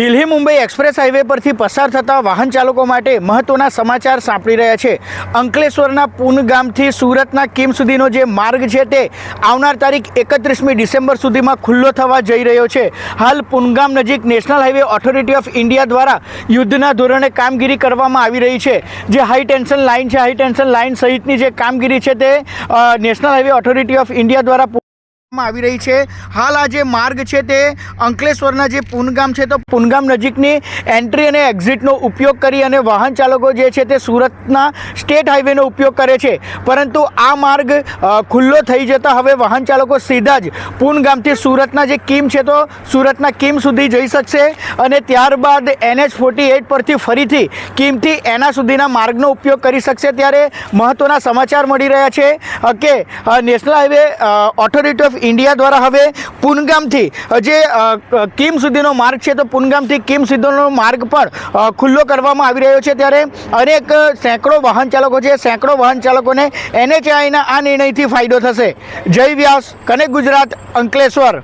Delhi Mumbai express highway પરથી પસાર થતા વાહન ચાલકો માટે મહત્વના સમાચાર સાંપડી રહ્યા છે. અંકલેશ્વરના પૂન ગામથી સુરતના કિમ સુધીનો જે માર્ગ છે તે આવનાર તારીખ એકત્રીસમી ડિસેમ્બર સુધીમાં ખુલ્લો થવા જઈ રહ્યો છે. હાલ પુનગામ નજીક national highway authority of India દ્વારા યુદ્ધના ધોરણે કામગીરી કરવામાં આવી રહી છે. જે હાઈ ટેન્શન લાઇન છે, હાઈ ટેન્શન લાઇન સહિતની જે કામગીરી છે તે national highway authority of India દ્વારા આવી રહી છે. હાલ આ જે માર્ગ છે તે અંકલેશ્વરના જે પુનગામ છે, તો પુનગામ નજીકની એન્ટ્રી અને એક્ઝિટનો ઉપયોગ કરી અને વાહન ચાલકો જે છે તે સુરતના સ્ટેટ હાઈવેનો ઉપયોગ કરે છે. પરંતુ આ માર્ગ ખુલ્લો થઈ જતાં હવે વાહન ચાલકો સીધા જ પુનગામથી સુરતના જે કિમ છે, તો સુરતના કિમ સુધી જઈ શકશે અને ત્યારબાદ એનએચ ફોર્ટી એઇટ પરથી ફરીથી કિમથી એના સુધીના માર્ગનો ઉપયોગ કરી શકશે. ત્યારે મહત્ત્વના સમાચાર મળી રહ્યા છે કે national highway authority of India દ્વારા હવે પુનગામથી જે કિમ સુધીનો માર્ગ છે, તો પુનગામથી કિમ સુધીનો માર્ગ પણ ખુલ્લો કરવામાં આવી રહ્યો છે. ત્યારે અનેક સેંકડો વાહન ચાલકો છે, સેંકડો વાહન ચાલકોને એનએચઆઈના આ નિર્ણયથી ફાયદો થશે. જય વ્યાસ કનેક્ટ ગુજરાત, અંકલેશ્વર?